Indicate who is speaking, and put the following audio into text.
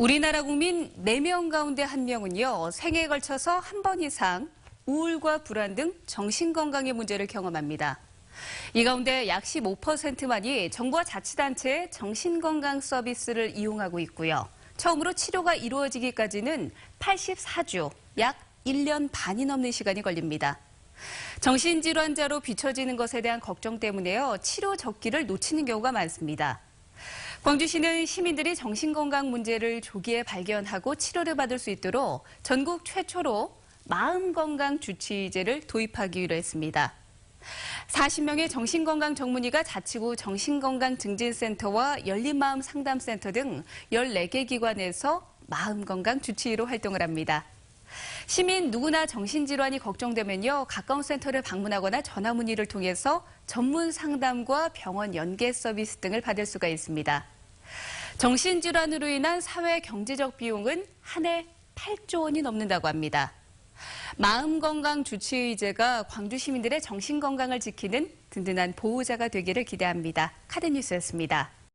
Speaker 1: 우리나라 국민 4명 가운데 1명은요, 생애에 걸쳐서 한 번 이상 우울과 불안 등 정신건강의 문제를 경험합니다. 이 가운데 약 15%만이 정부와 자치단체의 정신건강 서비스를 이용하고 있고요. 처음으로 치료가 이루어지기까지는 84주, 약 1년 반이 넘는 시간이 걸립니다. 정신질환자로 비춰지는 것에 대한 걱정 때문에요, 치료 적기를 놓치는 경우가 많습니다. 광주시는 시민들이 정신건강 문제를 조기에 발견하고 치료를 받을 수 있도록 전국 최초로 마음건강 주치의제를 도입하기로 했습니다. 40명의 정신건강 전문의가 자치구 정신건강 증진센터와 열린마음 상담센터 등 14개 기관에서 마음건강 주치의로 활동을 합니다. 시민 누구나 정신질환이 걱정되면요, 가까운 센터를 방문하거나 전화 문의를 통해서 전문 상담과 병원 연계 서비스 등을 받을 수가 있습니다. 정신질환으로 인한 사회 경제적 비용은 한 해 8조 원이 넘는다고 합니다. 마음건강 주치의제가 광주 시민들의 정신건강을 지키는 든든한 보호자가 되기를 기대합니다. 카드뉴스였습니다.